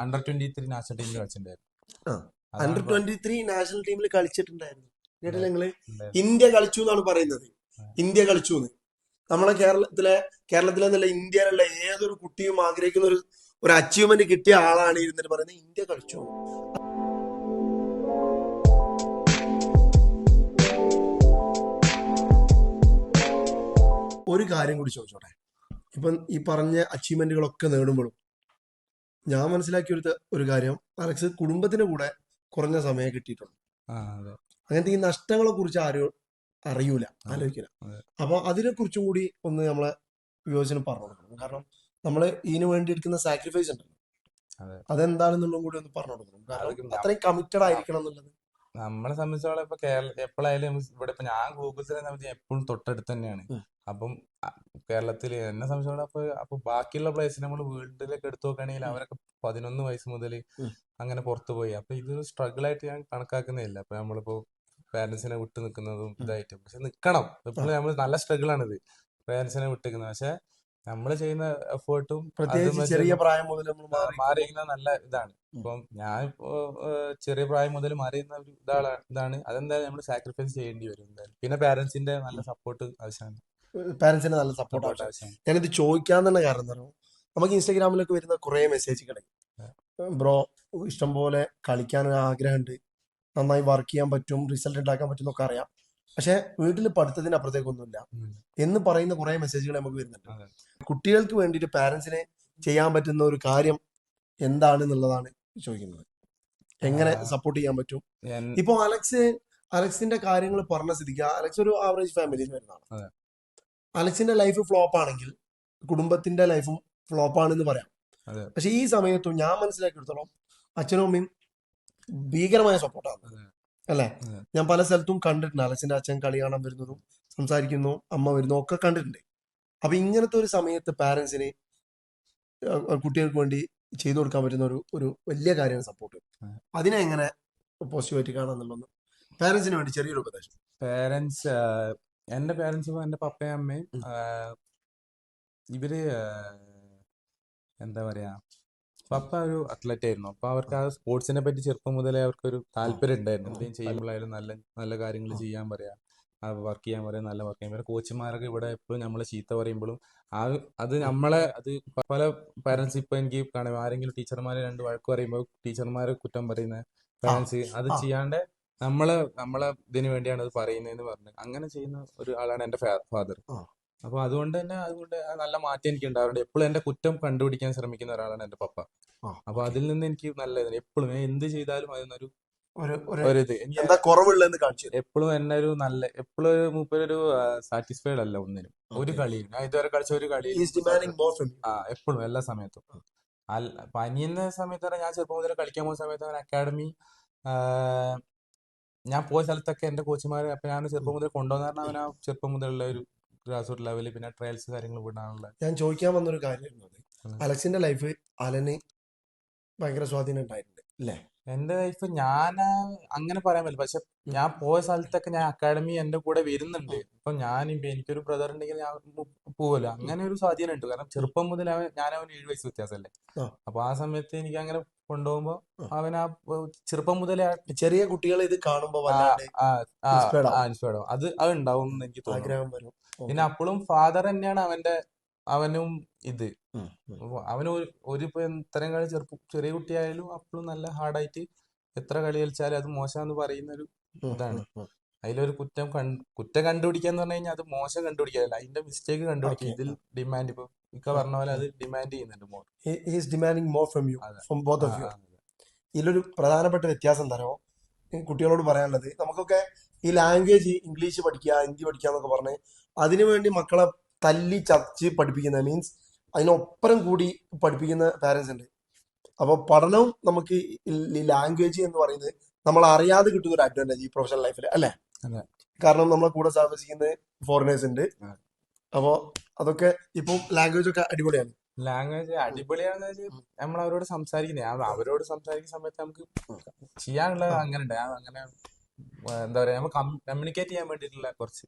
Under twenty three national ടീമിൽ കളിച്ചിട്ടുണ്ടായിരുന്നു. Under twenty three national ടീമിൽ കളിച്ചിട്ടുണ്ടായിരുന്നു. കേട്ടില്ല നിങ്ങൾ? ഇന്ത്യ കളിച്ചു എന്നാണ് പറയുന്നത്. ഇന്ത്യ കളിച്ചു എന്ന്. നമ്മളെ കേരളത്തിലെ കേരളത്തിലെ എന്നല്ല ഇന്ത്യയിലുള്ള ഏതൊരു കുട്ടിയും ആഗ്രഹിക്കുന്ന ഒരു ഒരു അച്ചീവ്മെന്റ് കിട്ടിയ ആളാണ് ഇരുന്നിട്ട് പറയുന്നത് ഇന്ത്യ കളിച്ചു. ഒരു കാര്യം കൂടി ചോദിച്ചോട്ടെ? ഇപ്പം ഈ പറഞ്ഞ അച്ചീവ്മെന്റുകളൊക്കെ നേടുമ്പോഴും ഞാൻ മനസ്സിലാക്കിയ ഒരു ഒരു കാര്യം അലക്സ് കുടുംബത്തിന്റെ കൂടെ കുറഞ്ഞ സമയം കിട്ടിയിട്ടുണ്ട്. അങ്ങനത്തെ ഈ നഷ്ടങ്ങളെ കുറിച്ച് ആരും അറിയൂല ആലോചിക്കില്ല. അപ്പൊ അതിനെ കുറിച്ചും കൂടി ഒന്ന് നമ്മളെ വിവേചനം പറഞ്ഞു കൊടുക്കണം. കാരണം നമ്മൾ ഇതിനു വേണ്ടി എടുക്കുന്ന സാക്രിഫൈസ് ഉണ്ടല്ലോ. അതെ. അതെന്താണെന്നുള്ളതും കൂടി ഒന്ന് പറഞ്ഞു കൊടുക്കണം. കാരണം അത്രയും കമ്മിറ്റഡ് ആയിരിക്കണം എന്നുള്ളത്. നമ്മളെ സംബന്ധിച്ചോളം ഇപ്പൊ കേരള എപ്പോഴായാലും ഇവിടെ ഇപ്പൊ ഞാൻ ഗൂഗിൾസിനെ സംബന്ധിച്ച് എപ്പോഴും തൊട്ടടുത്ത് തന്നെയാണ്. അപ്പം കേരളത്തിൽ എന്നെ സംബന്ധിച്ചോളം അപ്പൊ അപ്പൊ ബാക്കിയുള്ള പ്ലേസ് നമ്മൾ വേൾഡിലേക്ക് എടുത്തു നോക്കുകയാണെങ്കിൽ. അവരൊക്കെ പതിനൊന്ന് വയസ്സ് മുതൽ അങ്ങനെ പുറത്തു പോയി. അപ്പൊ ഇതൊരു സ്ട്രഗിൾ ആയിട്ട് ഞാൻ കണക്കാക്കുന്നില്ല അപ്പൊ നമ്മളിപ്പോ പാരന്റ്സിനെ വിട്ടു നിൽക്കുന്നതും ഇതായിട്ട്. പക്ഷെ നിക്കണം. ഇപ്പോൾ നമ്മൾ നല്ല സ്ട്രഗിൾ ആണ് ഇത് പാരന്റ്സിനെ വിട്ട് നിൽക്കുന്നത് പക്ഷെ നമ്മൾ ചെയ്യുന്ന എഫേർട്ടും ചെറിയ പ്രായം മുതൽ മാറിയിരിക്കുന്ന. നല്ല ഇതാണ്. ഇപ്പം ഞാൻ ഇപ്പോ ചെറിയ പ്രായം മുതൽ മാറിയുന്ന ഒരു ഇതാണ്. ഇതാണ്. അതെന്തായാലും നമ്മൾ സാക്രിഫൈസ് ചെയ്യേണ്ടി വരും. എന്തായാലും. പിന്നെ പാരന്റ്സിന്റെ നല്ല സപ്പോർട്ട് ആവശ്യമാണ്. പാരന്റ്സിന് നല്ല സപ്പോർട്ട് ആവശ്യം ഞാനിത് ചോദിക്കാൻ തന്നെ കാരണം എന്താ പറയുക നമുക്ക് ഇൻസ്റ്റാഗ്രാമിലൊക്കെ വരുന്ന കുറേ മെസ്സേജുകൾ ബ്രോ ഇഷ്ടം പോലെ കളിക്കാൻ ഒരു ആഗ്രഹമുണ്ട്. നന്നായി വർക്ക് ചെയ്യാൻ പറ്റും റിസൾട്ട് ഉണ്ടാക്കാൻ പറ്റും എന്നൊക്കെ അറിയാം. പക്ഷെ വീട്ടിൽ പഠിത്തത്തിന് അപ്പുറത്തേക്കൊന്നുമില്ല. എന്ന് പറയുന്ന കുറെ മെസ്സേജുകൾ നമുക്ക് വരുന്നുണ്ട്. കുട്ടികൾക്ക് വേണ്ടിയിട്ട് പാരന്റ്സിനെ ചെയ്യാൻ പറ്റുന്ന ഒരു കാര്യം എന്താണ് എന്നുള്ളതാണ് ചോദിക്കുന്നത്. എങ്ങനെ സപ്പോർട്ട് ചെയ്യാൻ പറ്റും? ഇപ്പൊ അലക്സ് അലക്സിന്റെ കാര്യങ്ങൾ പറഞ്ഞ സ്ഥിതിക്ക് അലക്സ് ഒരു ആവറേജ് ഫാമിലിയിൽ വരുന്നതാണ്. അലക്സിന്റെ ലൈഫ് ഫ്ലോപ്പ് ആണെങ്കിൽ കുടുംബത്തിന്റെ ലൈഫും ഫ്ലോപ്പ് ആണെന്ന് പറയാം. പക്ഷെ ഈ സമയത്തും ഞാൻ മനസ്സിലാക്കിയെടുത്തോളം അച്ഛനും അമ്മയും ഭീകരമായ സപ്പോർട്ടാണ്. അല്ലെ? ഞാൻ പല സ്ഥലത്തും കണ്ടിട്ടുണ്ട്. അലക്സിന്റെ അച്ഛൻ കളി കാണാൻ വരുന്നതും സംസാരിക്കുന്നു അമ്മ വരുന്നു ഒക്കെ കണ്ടിട്ടുണ്ട്. അപ്പൊ ഇങ്ങനത്തെ ഒരു സമയത്ത് പാരന്റ്സിന് കുട്ടികൾക്ക് വേണ്ടി ചെയ്തു കൊടുക്കാൻ പറ്റുന്ന ഒരു ഒരു വലിയ കാര്യമാണ് സപ്പോർട്ട് അതെ. അതിനെ എങ്ങനെ പോസിറ്റീവായിട്ട് കാണാന്നുള്ളത് പാരന്റ്സിന് വേണ്ടി ചെറിയൊരു ഉപദേശം. പേരൻസ് എന്റെ പേരൻസ് എന്റെ പപ്പയും അമ്മയും. ഇവർ എന്താ പറയാ പപ്പ ഒരു അത്ലറ്റ് ആയിരുന്നു. അപ്പൊ അവർക്ക് ആ സ്പോർട്സിനെ പറ്റി ചെറുപ്പം മുതലേ അവർക്കൊരു താല്പര്യം ഉണ്ടായിരുന്നു. എന്തെങ്കിലും ചെയ്യുമ്പോഴായാലും നല്ല നല്ല കാര്യങ്ങൾ ചെയ്യാൻ പറയാ വർക്ക് ചെയ്യാൻ പറയാം നല്ല വർക്ക് ചെയ്യാൻ പറയാം. കോച്ചുമാരൊക്കെ ഇവിടെ എപ്പോഴും നമ്മളെ ചീത്ത പറയുമ്പോഴും ആ അത് നമ്മളെ അത് പല പേരൻസ് ഇപ്പൊ എനിക്ക് കാണാം. ആരെങ്കിലും ടീച്ചർമാരെ രണ്ട് വഴക്ക് പറയുമ്പോൾ ടീച്ചർമാരെ കുറ്റം പറയുന്ന പേരൻസ് അത്. ചെയ്യാണ്ട് നമ്മളെ നമ്മളെ ഇതിനു വേണ്ടിയാണ് അത് പറയുന്നതെന്ന് പറഞ്ഞു അങ്ങനെ ചെയ്യുന്ന ഒരു ആളാണ് എന്റെ ഫാദർ. അപ്പൊ അതുകൊണ്ട് തന്നെ അതുകൊണ്ട് നല്ല മാറ്റം എനിക്ക് ഉണ്ടാവാറുണ്ട്. എപ്പോഴും എന്റെ കുറ്റം കണ്ടുപിടിക്കാൻ ശ്രമിക്കുന്ന ഒരാളാണ് എന്റെ പപ്പ. അപ്പൊ അതിൽ നിന്ന് എനിക്ക് നല്ല എപ്പോഴും എന്ത് ചെയ്താലും അതിനൊരു ഒരു ഒരു ഒരു എപ്പോഴും എന്നെ ഒരു നല്ല എപ്പോഴും മൂപ്പരൊരു സാറ്റിസ്ഫൈഡ് അല്ല ഒന്നിനും. ഒരു Okay. കളിയും ഞാൻ ഇതുവരെ കളിച്ച ഒരു കളി ആ എപ്പോഴും എല്ലാ സമയത്തും. അല്ല പനിയുന്ന സമയത്ത് ഞാൻ ചെറുപ്പം മുതൽ കളിക്കാൻ പോകുന്ന സമയത്ത് അവൻ അക്കാഡമി ഞാൻ പോയ സ്ഥലത്തൊക്കെ എന്റെ കോച്ചുമാർ അപ്പൊ ഞാൻ ചെറുപ്പം മുതൽ കൊണ്ടുവന്ന അവനാ ചെറുപ്പം മുതലുള്ള ഒരു ഗ്രാസ് റൂട്ട് ലെവലിൽ പിന്നെ ട്രയൽസ് കാര്യങ്ങൾ വിടാനുള്ള ഞാൻ ചോദിക്കാൻ വന്നൊരു കാര്യമായിരുന്നു അത്? അലക്സിന്റെ ലൈഫ് അലന് ഭയങ്കര സ്വാധീനം ഉണ്ടായിട്ടുണ്ട് അല്ലേ? എന്റെ ലൈഫ് ഞാൻ അങ്ങനെ പറയാൻ പറ്റില്ല. പക്ഷെ ഞാൻ പോയ സ്ഥലത്തൊക്കെ ഞാൻ അക്കാഡമി എന്റെ കൂടെ വരുന്നുണ്ട്. ഇപ്പൊ ഞാൻ എനിക്കൊരു ബ്രദർ ഉണ്ടെങ്കിൽ ഞാൻ പോവല്ലോ. അങ്ങനെ ഒരു സ്വാധീനം ഉണ്ട്. കാരണം ചെറുപ്പം മുതൽ അവൻ ഞാൻ അവൻ ഏഴ് വയസ്സ് വ്യത്യാസമല്ലേ. അപ്പൊ ആ സമയത്ത് എനിക്ക് അങ്ങനെ കൊണ്ടുപോകുമ്പോ അവനാ അവൻ ആ ചെറുപ്പം മുതലേ ചെറിയ കുട്ടികൾ ഇത് ആ അത് അത് ഉണ്ടാവും എന്ന് എനിക്ക് തോന്നുന്നു. ആഗ്രഹം വരും. പിന്നെ അപ്പോഴും ഫാദർ തന്നെയാണ് അവന്റെ അവനും ഇത്. അവന് ഒരു ഇത്തരം കളി ചെറുപ്പ ചെറിയ കുട്ടിയായാലും അപ്പോഴും നല്ല ഹാർഡായിട്ട് എത്ര കളി കളിച്ചാലും അത് മോശമാന്ന് പറയുന്ന ഒരു ഇതാണ്. അതിലൊരു കുറ്റം കുറ്റം കണ്ടുപിടിക്കാന്ന് പറഞ്ഞു കഴിഞ്ഞാൽ അത് മോശം കണ്ടുപിടിക്കാനല്ല അതിന്റെ മിസ്റ്റേക്ക് കണ്ടുപിടിക്കുക ഇതിൽ ഡിമാൻഡ് ഇപ്പൊ ഇക്ക പറഞ്ഞ പോലെ അത് ഡിമാൻഡ് ചെയ്യുന്നുണ്ട് more He- demanding more from you from both of you ഇതിലൊരു പ്രധാനപ്പെട്ട വ്യത്യാസം എന്താണോ കുട്ടികളോട് പറയാനുള്ളത് നമുക്കൊക്കെ ഈ ലാംഗ്വേജ് ഇംഗ്ലീഷ് പഠിക്കുക ഹിന്ദി പഠിക്കുക എന്നൊക്കെ പറഞ്ഞ് അതിനുവേണ്ടി മക്കളെ തല്ലി ചതച്ച് പഠിപ്പിക്കുന്ന മീൻസ് അതിനൊപ്പരം കൂടി പഠിപ്പിക്കുന്ന പാരൻസ് ഉണ്ട്. അപ്പോൾ പഠനവും നമുക്ക് ഈ ലാംഗ്വേജ് എന്ന് പറയുന്നത് നമ്മൾ അറിയാതെ കിട്ടുന്ന ഒരു അഡ്വാന്റേജ് ഈ പ്രൊഫഷണൽ ലൈഫിൽ അല്ലേ. കാരണം നമ്മളെ കൂടെ താമസിക്കുന്ന ഫോറിനേഴ്സ് ഉണ്ട്. അപ്പോ അതൊക്കെ ഇപ്പൊ ലാംഗ്വേജ് ഒക്കെ അടിപൊളിയാണ്. ലാംഗ്വേജ് അടിപൊളിയാണെന്ന് വെച്ചാൽ നമ്മൾ അവരോട് സംസാരിക്കുന്നത് അവരോട് സംസാരിക്കുന്ന സമയത്ത് നമുക്ക് ചെയ്യാനുള്ളത് അങ്ങനെ ഉണ്ട് അങ്ങനെ എന്താ പറയാ നമ്മൾ കമ്മ്യൂണിക്കേറ്റ് ചെയ്യാൻ വേണ്ടിയിട്ടുള്ള കുറച്ച്